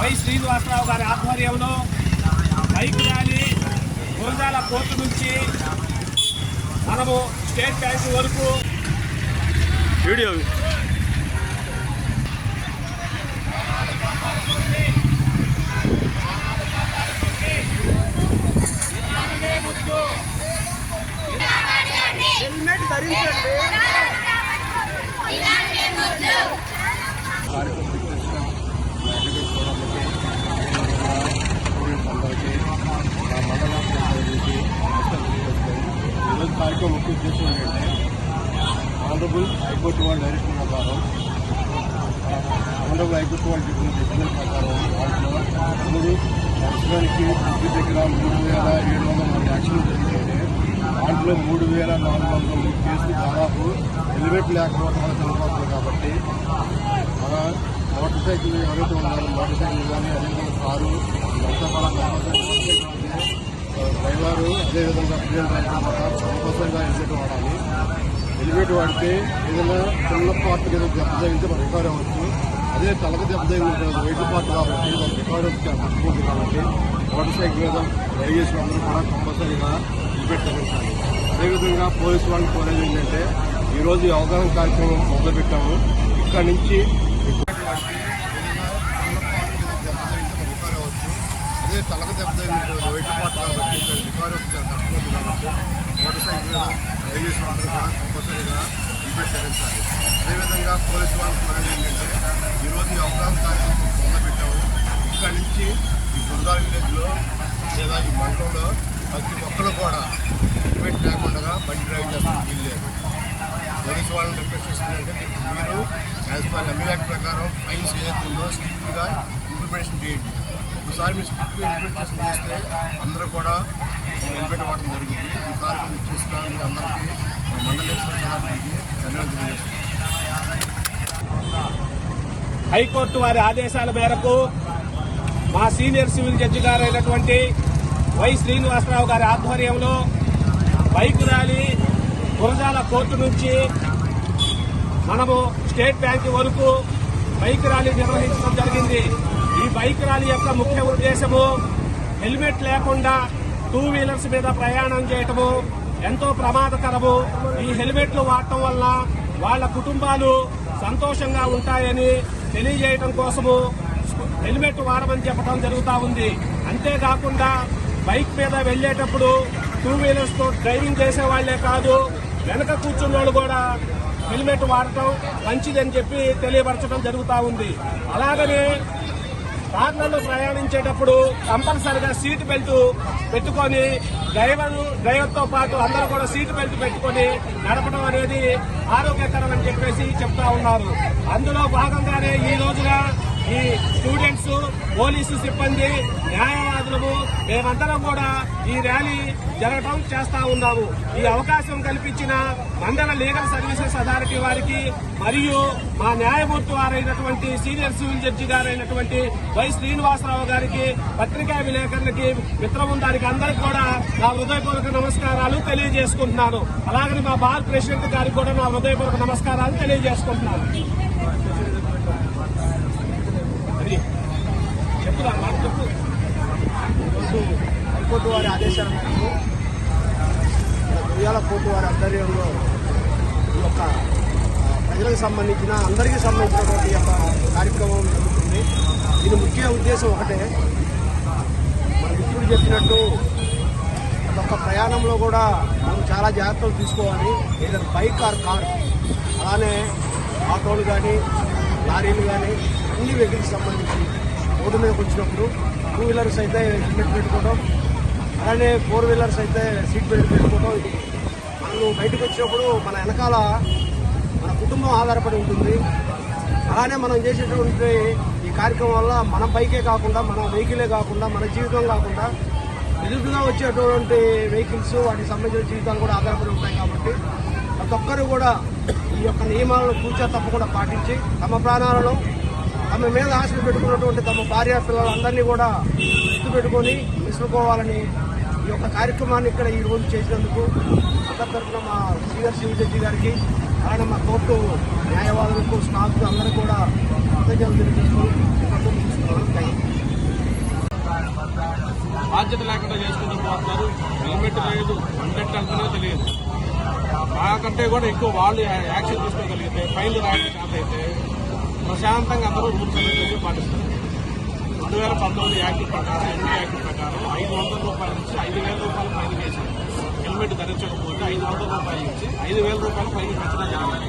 Why Srinivasarao గారి ఆధ్వర్యంలో bike rally Gurazala court నుంచి మనము స్టేట్ బ్యాంకు వరకు వీడియో హెల్మెట్ ధరించండి ఈరోజు కార్యక్రమం ముఖ్య ఉద్దేశం ఏంటంటే ఆనరబుల్ హైకోర్టు వాళ్ళు డైరెక్షన్ ప్రకారం ఆనరబుల్ హైకోర్టు వాళ్ళు చెప్పిన జడ్జిమెంట్ ప్రకారం వాటిలో మూడు సంవత్సరానికి ఇంటి దగ్గర మూడు వేల ఏడు వందల మంది యాక్సిడెంట్ జరిగాయి. దాంట్లో మూడు వేల నాలుగు వందల మూడు కేసులు దాదాపు హెల్మెట్ లేకపోవడం వల్ల చనిపోతుంది కాబట్టి మన మోటార్ సైకిల్ ఎవరైతే ఉన్నారో మోటార్ సైకిల్ కానీ అదేవిధంగా కారు డ్రైవరు అదేవిధంగా పిల్లల డ్రైవర్ కూడా కంపల్సరీగా వాడాలి. హెల్మెట్ వాడితే ఏదైనా చిన్న పార్ట్ ఏదో దెబ్బ తగిలితే మనం రికార్డ్ అవ్వచ్చు. అదే తలకు దెబ్బ తగిలింది వెయిట్ పార్ట్ కాబట్టి మనం రికార్డ్ తక్కువ కాబట్టి మోటార్ సైకిల్ మీద డ్రైవ్ చేసిన అందరూ కూడా కంపల్సరీగా హెల్మెట్ ధరించాలి అదేవిధంగా పోలీసు వాళ్ళని కోరేది ఏంటంటే ఈరోజు అవగాహన కార్యక్రమం మొదలుపెట్టాము. ఇక్కడ నుంచి అదే తలకు దెబ్బ తగిలింది వెయిట్ పార్ట్ కాబట్టి రికార్డ్ తక్కువ కాబట్టి మోటార్ సైకిల్ మీద డ్రైవ్ చేసిన స్టేషన్ కూడా కూడా హెల్మెట్ అదేవిధంగా పోలీసు వాళ్ళకి మనం ఏంటంటే ఈరోజు ఈ అవగాహన కార్యక్రమం మొదలుపెట్టాము ఇక్కడ నుంచి ఈ గురుగాల విలేజ్లో లేదా ఈ మండలంలో ప్రతి ఒక్కరు కూడా హెల్మెట్ లేకుండా బండి డ్రైవ్ చేస్తాం వీల్లేదు పోలీసు వాళ్ళని రిక్వెస్ట్ చేస్తుందంటే మీరు యాజ్ పర్ ఎంఈ యాక్ట్ ప్రకారం ఫైన్స్ ఏదైతే ఉందో స్ట్రిక్ట్గా ఇంప్లిమెంటేషన్ చేయండి. ఒకసారి మీరు స్ట్రిక్ట్గా ఇంప్లిమెంటేషన్ చేస్తే అందరూ కూడా హెల్మెట్ వాడడం జరుగుతుంది ఈ కార్యక్రమం ఇచ్చేసిన అందరికీ హైకోర్టు వారి ఆదేశాల మేరకు మా సీనియర్ సివిల్ జడ్జి గారైనటువంటి వై శ్రీనివాసరావు గారి ఆధ్వర్యంలో బైక్ ర్యాలీ గురజాల కోర్టు నుంచి మనము స్టేట్ బ్యాంక్ వరకు బైక్ ర్యాలీ నిర్వహించడం జరిగింది. ఈ బైక్ ర్యాలీ యొక్క ముఖ్య ఉద్దేశము హెల్మెట్ లేకుండా టూ వీలర్స్ మీద ప్రయాణం చేయటము ఎంతో ప్రమాదకరము. ఈ హెల్మెట్లు వాడటం వల్ల వాళ్ళ కుటుంబాలు సంతోషంగా ఉంటాయని తెలియజేయడం కోసము హెల్మెట్ వాడమని చెప్పడం జరుగుతూ ఉంది. అంతేకాకుండా బైక్ మీద వెళ్ళేటప్పుడు టూ వీలర్స్తో డ్రైవింగ్ చేసే వాళ్ళే కాదు వెనక కూర్చున్న వాళ్ళు కూడా హెల్మెట్ వాడటం మంచిదని చెప్పి తెలియపరచడం జరుగుతూ ఉంది. అలాగనే కార్లలో ప్రయాణించేటప్పుడు కంపల్సరిగా సీట్ బెల్ట్ పెట్టుకొని డ్రైవర్ డ్రైవర్తో పాటు అందరూ కూడా సీట్ బెల్ట్ పెట్టుకొని నడపడం అనేది ఆరోగ్యకరం అని చెప్పేసి చెప్తా ఉన్నారు. అందులో భాగంగానే ఈ రోజున ఈ స్టూడెంట్స్ పోలీసు సిబ్బంది న్యాయవాదులము మేమందరం కూడా ఈ ర్యాలీ జరగటం చేస్తా ఉన్నాము. ఈ అవకాశం కల్పించిన మండల లీగల్ సర్వీసెస్ అథారిటీ వారికి మరియు మా న్యాయమూర్తి వారైనటువంటి సీనియర్ సివిల్ జడ్జి గారైనటువంటి వై శ్రీనివాసరావు గారికి పత్రికా విలేకరులకి మిత్రబృందానికి అందరికి కూడా నా హృదయపూర్వక నమస్కారాలు తెలియజేసుకుంటున్నాను. అలాగని మా బార్ ప్రెసిడెంట్ గారికి కూడా నా హృదయపూర్వక నమస్కారాలు తెలియజేసుకుంటున్నాను అది చెప్పుదా మాట చెప్పు ఈరోజు హైకోర్టు వారి ఆదేశాల మేరకు ఉయ్యాల కోర్టు వారి ఆధ్వర్యంలో ఈ యొక్క ప్రజలకు సంబంధించిన అందరికీ సంబంధించినటువంటి ఈ యొక్క కార్యక్రమం జరుగుతుంది దీని ముఖ్య ఉద్దేశం ఒకటే మన మిత్రుడు చెప్పినట్టు ఒక ప్రయాణంలో కూడా మనం చాలా జాగ్రత్తలు తీసుకోవాలి ఏదైనా బైక్ ఆర్ కార్ అలానే ఆటోలు కానీ లారీలు కానీ అన్ని వెహికల్స్ సంబంధించి రోడ్డు మీదకి వచ్చినప్పుడు టూ వీలర్స్ అయితే హెల్మెట్ పెట్టుకోవడం అలానే ఫోర్ వీలర్స్ అయితే సీట్ బెల్ట్ పెట్టుకోవడం ఇది మనం బయటకు వచ్చినప్పుడు మన వెనకాల మన కుటుంబం ఆధారపడి ఉంటుంది. అలానే మనం చేసేటువంటి ఈ కార్యక్రమం వల్ల మన బైకే కాకుండా మన వెహికలే కాకుండా మన జీవితం కాకుండా ఎదురుగా వచ్చేటువంటి వెహికల్స్ వాటికి సంబంధించిన జీవితాలు కూడా ఆధారపడి ఉంటాయి కాబట్టి ప్రతి ఒక్కరు కూడా ఈ యొక్క నియమాలను కూర్చో తప్పకుండా పాటించి తమ ప్రాణాలను ఆమె మీద ఆశలు పెట్టుకున్నటువంటి తమ భార్య పిల్లలందరినీ కూడా గుర్తు పెట్టుకొని విసుకోవాలని ఈ యొక్క కార్యక్రమాన్ని ఇక్కడ ఈ రోజు చేసినందుకు అక్కడ తరఫున మా సీనియర్ సివిల్ జడ్జి గారికి ఆయన మా కోర్టు న్యాయవాదులకు స్టాఫ్కు అందరూ కూడా కృతజ్ఞతలు తెలియజేసుకొని బాధ్యత లేకుండా చేసుకుంటూ పోతున్నారు హెల్మెట్ లేదు హండ్రెడ్ అంటే తెలియదు. మాకంటే కూడా ఎక్కువ వాళ్ళు యాక్షన్ తీసుకోగలిగితే ఫైన్లు రాయడం అయితే ప్రశాంతంగా అందరూ రూల్స్ అనేది పాటిస్తారు. రెండు వేల పంతొమ్మిది యాక్ట్ ప్రకారం ఎన్డీ యాక్ట్ ప్రకారం ఐదు వందల రూపాయల నుంచి ఐదు వేల రూపాయలు ఫైన్ వేశారు హెల్మెట్ ధరించకపోతే ఐదు వందల రూపాయలు నుంచి ఐదు వేల రూపాయలు ఫైన్ పెంచడం జరిగింది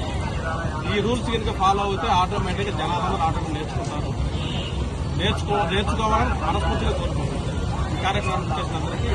ఈ రూల్స్ కనుక ఫాలో అవుతే ఆటోమేటిక్గా జనాలందరూ ఆటోమేటిక్ నేర్చుకుంటారు. నేర్చుకో నేర్చుకోవాలని మనస్ఫూర్తిగా కోరుకుంటున్నాను. ఈ కార్యక్రమం చేసిన అందరికీ